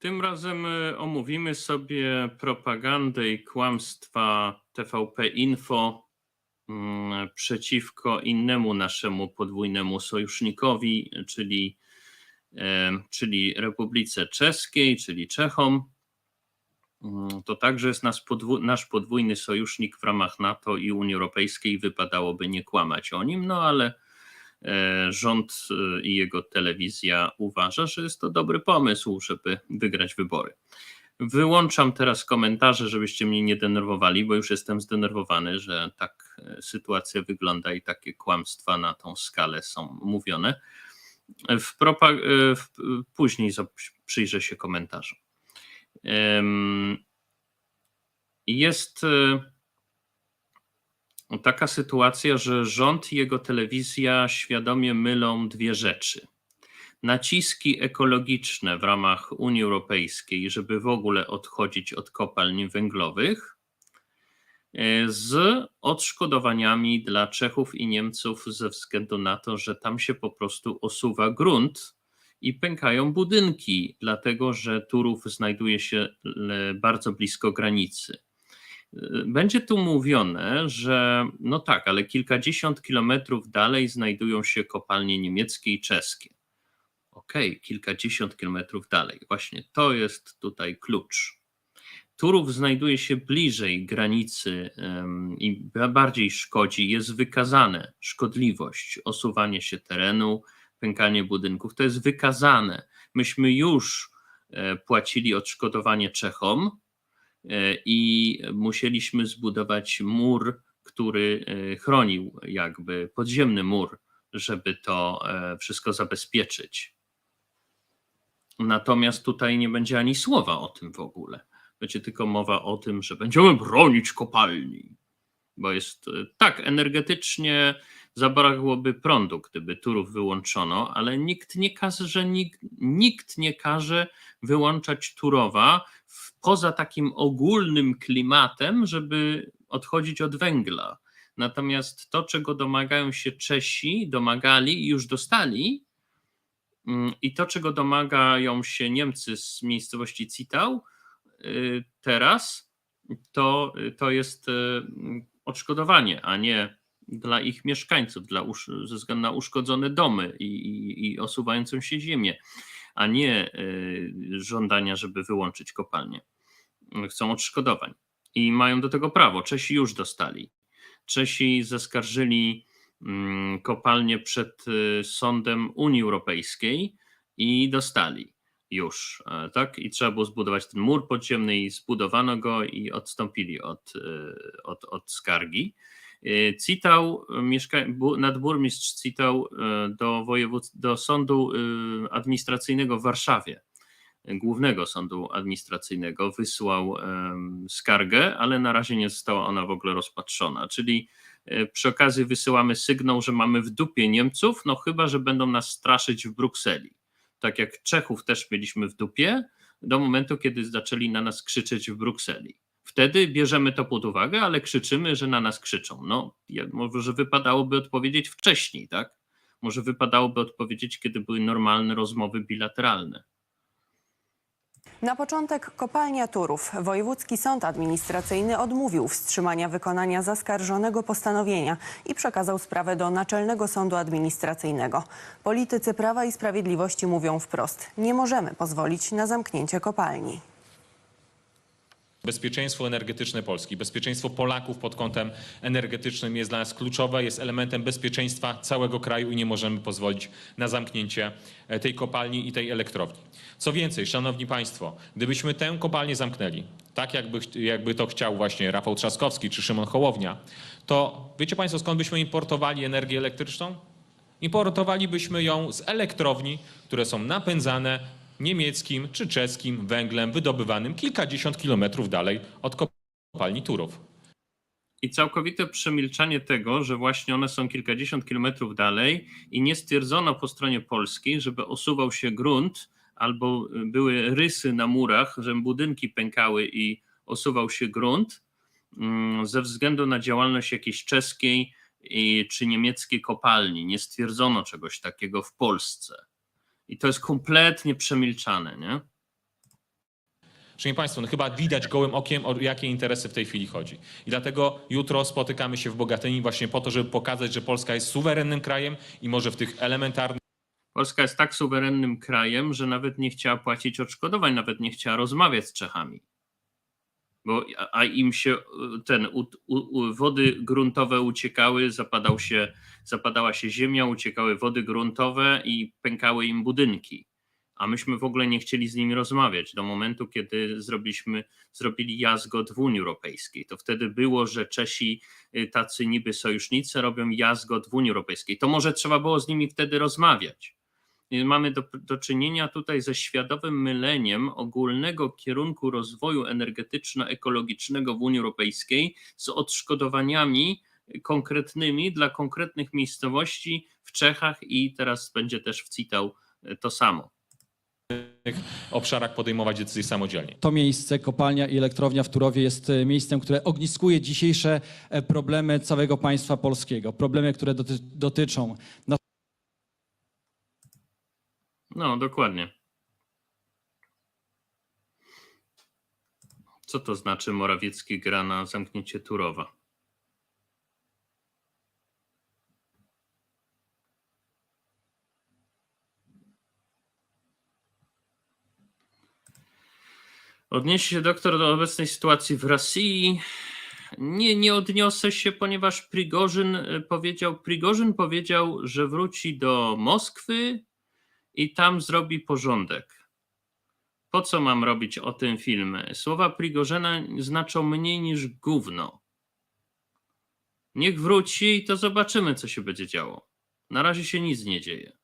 Tym razem y, omówimy sobie propagandę i kłamstwa TVP Info mm, przeciwko innemu naszemu podwójnemu sojusznikowi, czyli, em, czyli Republice Czeskiej, czyli Czechom. Mm, To także jest nasz, nasz podwójny sojusznik w ramach NATO i Unii Europejskiej. Wypadałoby nie kłamać o nim, no ale e, rząd e, i jego telewizja uważa, że jest to dobry pomysł, żeby wygrać wybory. Wyłączam teraz komentarze, żebyście mnie nie denerwowali, bo już jestem zdenerwowany, że tak e, sytuacja wygląda i takie kłamstwa na tą skalę są mówione. W propa- e, w, później przyjrzę się komentarzom. Jest e, taka sytuacja, że rząd i jego telewizja świadomie mylą dwie rzeczy. Naciski ekologiczne w ramach Unii Europejskiej, żeby w ogóle odchodzić od kopalń węglowych, e, z odszkodowaniami dla Czechów i Niemców ze względu na to, że tam się po prostu osuwa grunt i pękają budynki, dlatego że Turów znajduje się e, bardzo blisko granicy. Będzie tu mówione, że no tak, ale kilkadziesiąt kilometrów dalej znajdują się kopalnie niemieckie i czeskie. Okej, kilkadziesiąt kilometrów dalej. Właśnie to jest tutaj klucz. Turów znajduje się bliżej granicy i ba- bardziej szkodzi, jest wykazane szkodliwość, osuwanie się terenu, pękanie budynków. To jest wykazane. Myśmy już e, płacili odszkodowanie Czechom, i musieliśmy zbudować mur, który e, chronił, jakby podziemny mur, żeby to e, wszystko zabezpieczyć. Natomiast tutaj nie będzie ani słowa o tym w ogóle. Będzie tylko mowa o tym, że będziemy bronić kopalni, bo jest e, tak energetycznie zabrakłoby prądu, gdyby Turów wyłączono, ale nikt nie każe, że nikt, nikt nie każe wyłączać Turowa poza takim ogólnym klimatem, żeby odchodzić od węgla. Natomiast to, czego domagają się Czesi, domagali i już dostali, mm, i to, czego domagają się Niemcy z miejscowości Citał y, teraz, to, to jest y, odszkodowanie, a nie dla ich mieszkańców, dla, ze względu na uszkodzone domy i, i, i osuwającą się ziemię, a nie y, żądania, żeby wyłączyć kopalnię. Chcą odszkodowań i mają do tego prawo. Czesi już dostali. Czesi zaskarżyli mm, kopalnię przed y, sądem Unii Europejskiej i dostali już, e, tak? I trzeba było zbudować ten mur podziemny i zbudowano go i odstąpili od, od, od skargi. Y, Citał, mieszka, bu- nadburmistrz Citał y, do, do sądu administracyjnego w Warszawie, głównego sądu administracyjnego, wysłał skargę, ale na razie nie została ona w ogóle rozpatrzona. Czyli e, przy okazji wysyłamy sygnał, że mamy w dupie Niemców, no chyba, że będą nas straszyć w Brukseli. Tak jak Czechów też mieliśmy w dupie, do momentu, kiedy zaczęli na nas krzyczeć w Brukseli. Wtedy bierzemy to pod uwagę, ale krzyczymy, że na nas krzyczą. No, może wypadałoby odpowiedzieć wcześniej, tak? Może wypadałoby odpowiedzieć, kiedy były normalne rozmowy bilateralne. Na początek kopalnia Turów. Wojewódzki Sąd Administracyjny odmówił wstrzymania wykonania zaskarżonego postanowienia i przekazał sprawę do Naczelnego Sądu Administracyjnego. Politycy Prawa i Sprawiedliwości mówią wprost: nie możemy pozwolić na zamknięcie kopalni. Bezpieczeństwo energetyczne Polski, bezpieczeństwo Polaków pod kątem energetycznym jest dla nas kluczowe, jest elementem bezpieczeństwa całego kraju i nie możemy pozwolić na zamknięcie e, tej kopalni i tej elektrowni. Co więcej, Szanowni Państwo, gdybyśmy tę kopalnię zamknęli, tak jakby, jakby to chciał właśnie Rafał Trzaskowski czy Szymon Hołownia, to wiecie Państwo skąd byśmy importowali energię elektryczną? Importowalibyśmy ją z elektrowni, które są napędzane niemieckim czy czeskim węglem wydobywanym kilkadziesiąt kilometrów dalej od kopalni Turów. I całkowite przemilczanie tego, że właśnie one są kilkadziesiąt kilometrów dalej i nie stwierdzono po stronie polskiej, żeby osuwał się grunt albo były rysy na murach, że budynki pękały i osuwał się grunt mm, ze względu na działalność jakiejś czeskiej czy niemieckiej kopalni. Nie stwierdzono czegoś takiego w Polsce. I to jest kompletnie przemilczane, nie? Szanowni Państwo, no chyba widać gołym okiem, o jakie interesy w tej chwili chodzi. I dlatego jutro spotykamy się w Bogatyni właśnie po to, żeby pokazać, że Polska jest suwerennym krajem i może w tych elementarnych Polska jest tak suwerennym krajem, że nawet nie chciała płacić odszkodowań, nawet nie chciała rozmawiać z Czechami. Bo, a- im się y, ten u, u, wody gruntowe uciekały, zapadał się, zapadała się ziemia, uciekały wody gruntowe i pękały im budynki. A myśmy w ogóle nie chcieli z nimi rozmawiać do momentu, kiedy zrobiliśmy, zrobili jazgot w Unii Europejskiej. To wtedy było, że Czesi, y, tacy niby sojusznicy, robią jazgot w Unii Europejskiej. To może trzeba było z nimi wtedy rozmawiać. Mamy do, do czynienia tutaj ze świadomym myleniem ogólnego kierunku rozwoju energetyczno-ekologicznego w Unii Europejskiej z odszkodowaniami konkretnymi dla konkretnych miejscowości w Czechach i teraz będzie też w CITAU y, to samo. obszarach podejmować decyzje samodzielnie. To miejsce, kopalnia i elektrownia w Turowie jest e, miejscem, które ogniskuje dzisiejsze e, problemy całego państwa polskiego. Problemy, które doty dotyczą No, dokładnie. Co to znaczy Morawiecki gra na zamknięcie Turowa? Odniesie się doktor do obecnej sytuacji w Rosji. Nie, nie odniosę się, ponieważ Prigorzyn e, powiedział, Prigorzyn powiedział, że wróci do Moskwy i tam zrobi porządek. Po co mam robić o tym filmy? Słowa Prigorzena znaczą mniej niż gówno. Niech wróci i to zobaczymy, co się będzie działo. Na razie się nic nie dzieje.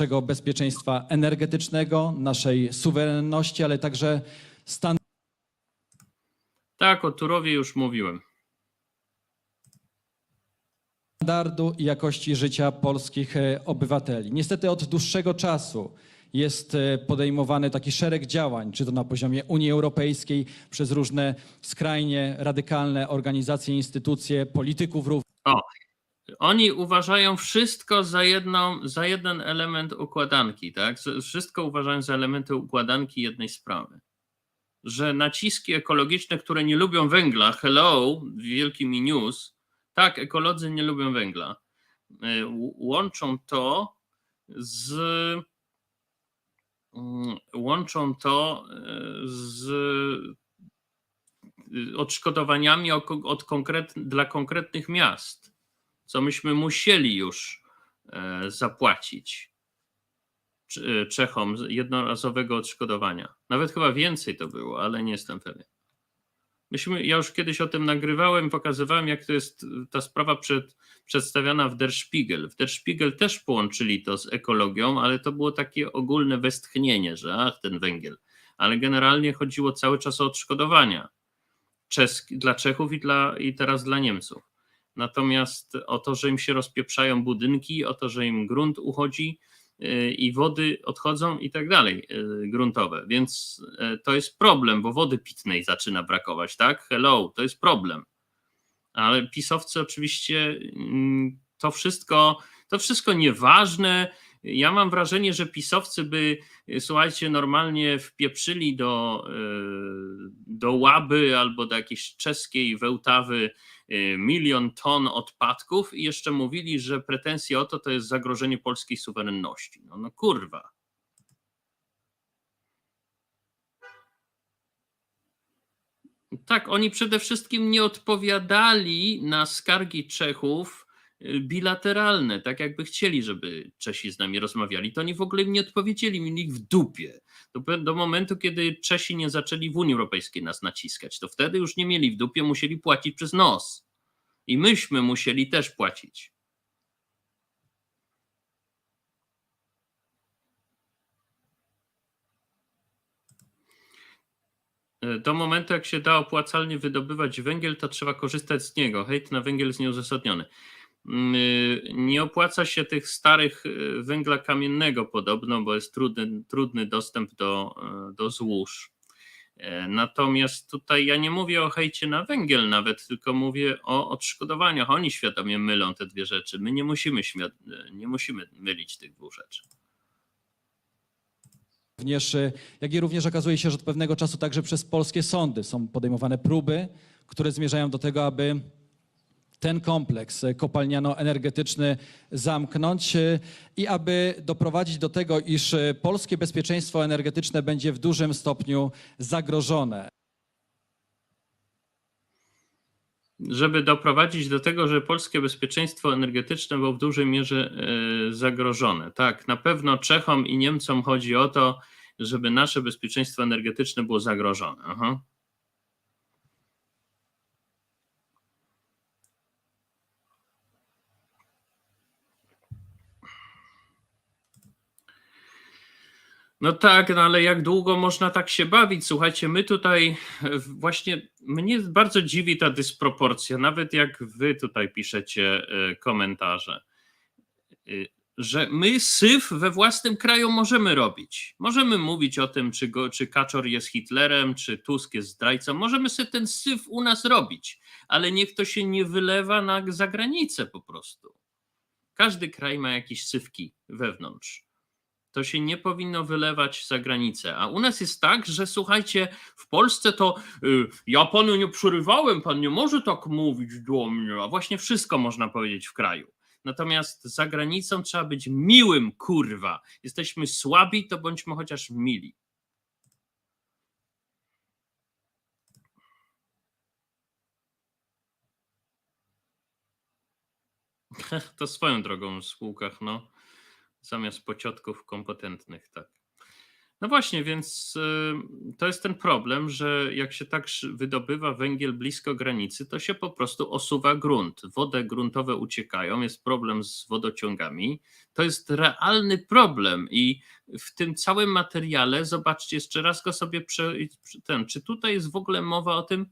naszego bezpieczeństwa energetycznego, naszej suwerenności, ale także stan Tak, o Turowie już mówiłem. Standardu i jakości życia polskich e, obywateli. Niestety od dłuższego czasu jest e, podejmowany taki szereg działań, czy to na poziomie Unii Europejskiej, przez różne skrajnie radykalne organizacje, instytucje, polityków również. Oni uważają wszystko za, jedną, za jeden element układanki, tak? Wszystko uważają za elementy układanki jednej sprawy. Że naciski ekologiczne, które nie lubią węgla, hello, wielki mi news, tak, ekolodzy nie lubią węgla, ł- łączą to z mm, łączą to y, z y, odszkodowaniami od konkret, dla konkretnych miast co myśmy musieli już e, zapłacić Cze- Czechom jednorazowego odszkodowania. Nawet chyba więcej to było, ale nie jestem pewien. Myśmy, ja już kiedyś o tym nagrywałem, pokazywałem, jak to jest ta sprawa przed, przedstawiana w Der Spiegel. W Der Spiegel też połączyli to z ekologią, ale to było takie ogólne westchnienie, że ach, ten węgiel. Ale generalnie chodziło cały czas o odszkodowania czeski, dla Czechów i, dla, i teraz dla Niemców. Natomiast o to, że im się rozpieprzają budynki, o to, że im grunt uchodzi i wody odchodzą i tak dalej, yy, gruntowe. Więc yy, to jest problem, bo wody pitnej zaczyna brakować, tak? Hello, to jest problem. Ale pisowcy oczywiście mm, to wszystko, to wszystko nieważne. Ja mam wrażenie, że pisowcy by, yy, słuchajcie, normalnie wpieprzyli do, yy, do Łaby albo do jakiejś czeskiej Wełtawy y, milion ton odpadków i jeszcze mówili, że pretensje o to to jest zagrożenie polskiej suwerenności. No, no kurwa. Tak, oni przede wszystkim nie odpowiadali na skargi Czechów y, bilateralne, tak jakby chcieli, żeby Czesi z nami rozmawiali, to oni w ogóle nie odpowiedzieli, mieli ich w dupie. Do, do momentu, kiedy Czesi nie zaczęli w Unii Europejskiej nas naciskać, to wtedy już nie mieli w dupie, musieli płacić przez nos. I myśmy musieli też płacić. E, Do momentu, jak się da opłacalnie wydobywać węgiel, to trzeba korzystać z niego. Hejt na węgiel jest nieuzasadniony. Mm, y, Nie opłaca się tych starych y, węgla kamiennego podobno, bo jest trudny, trudny dostęp do, y, do złóż. E, Natomiast tutaj ja nie mówię o hejcie na węgiel nawet, tylko mówię o odszkodowaniach. Oni świadomie mylą te dwie rzeczy. My nie musimy, nie musimy mylić tych dwóch rzeczy. również, jak i również okazuje się, że od pewnego czasu także przez polskie sądy są podejmowane próby, które zmierzają do tego, aby ten kompleks kopalniano-energetyczny zamknąć i aby doprowadzić do tego, iż polskie bezpieczeństwo energetyczne będzie w dużym stopniu zagrożone. żeby doprowadzić do tego, że polskie bezpieczeństwo energetyczne było w dużej mierze e, zagrożone. Tak, na pewno Czechom i Niemcom chodzi o to, żeby nasze bezpieczeństwo energetyczne było zagrożone. Aha. No tak, no ale jak długo można tak się bawić? Słuchajcie, my tutaj właśnie, mnie bardzo dziwi ta dysproporcja, nawet jak wy tutaj piszecie e, komentarze, e, że my syf we własnym kraju możemy robić. Możemy mówić o tym, czy, go, czy Kaczor jest Hitlerem, czy Tusk jest zdrajcą. Możemy sobie ten syf u nas robić, ale niech to się nie wylewa na zagranicę po prostu. Każdy kraj ma jakieś sywki wewnątrz to się nie powinno wylewać za granicę. A u nas jest tak, że słuchajcie, w Polsce to y, ja panu nie przerywałem, pan nie może tak mówić do mnie, a właśnie wszystko można powiedzieć w kraju. Natomiast za granicą trzeba być miłym, kurwa. Jesteśmy słabi, to bądźmy chociaż mili. To swoją drogą w spółkach, no zamiast pociotków kompetentnych, tak. No właśnie, więc y, to jest ten problem, że jak się tak wydobywa węgiel blisko granicy, to się po prostu osuwa grunt. Wody gruntowe uciekają, jest problem z wodociągami. To jest realny problem i w tym całym materiale, zobaczcie, jeszcze raz go sobie prze, ten, czy tutaj jest w ogóle mowa o tym,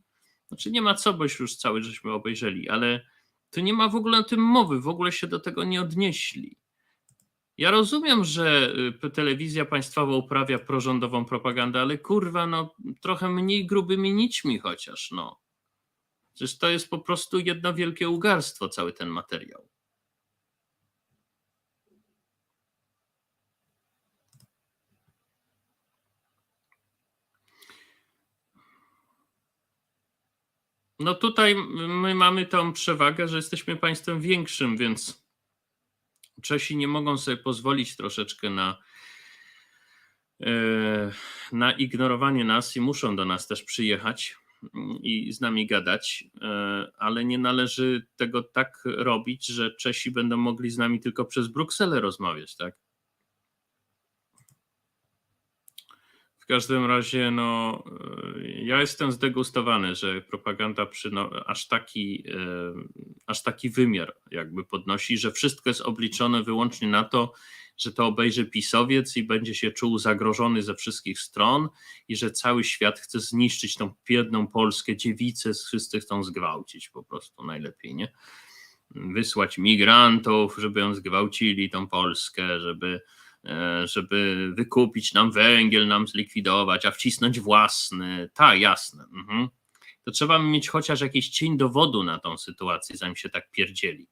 znaczy nie ma co, bo już cały żeśmy obejrzeli, ale tu nie ma w ogóle o tym mowy, w ogóle się do tego nie odnieśli. Ja rozumiem, że y, telewizja państwowa uprawia prorządową propagandę, ale kurwa, no trochę mniej grubymi nićmi chociaż, no. Przecież to jest po prostu jedno wielkie ugarstwo, cały ten materiał. No tutaj my mamy tą przewagę, że jesteśmy państwem większym, więc Czesi nie mogą sobie pozwolić troszeczkę na, e, na ignorowanie nas i muszą do nas też przyjechać i z nami gadać, e, ale nie należy tego tak robić, że Czesi będą mogli z nami tylko przez Brukselę rozmawiać, tak? Każdym razie, no, e, ja jestem zdegustowany, że propaganda przyno- aż, taki, e, aż taki wymiar jakby podnosi, że wszystko jest obliczone wyłącznie na to, że to obejrzy pisowiec i będzie się czuł zagrożony ze wszystkich stron i że cały świat chce zniszczyć tą biedną Polskę, dziewicę, wszyscy chcą zgwałcić po prostu najlepiej, nie? Wysłać migrantów, żeby ją zgwałcili, tą Polskę, żeby żeby wykupić nam węgiel, nam zlikwidować, a wcisnąć własny. Tak, jasne. Mhm. To trzeba mieć chociaż jakiś cień dowodu na tą sytuację, zanim się tak pierdzieli.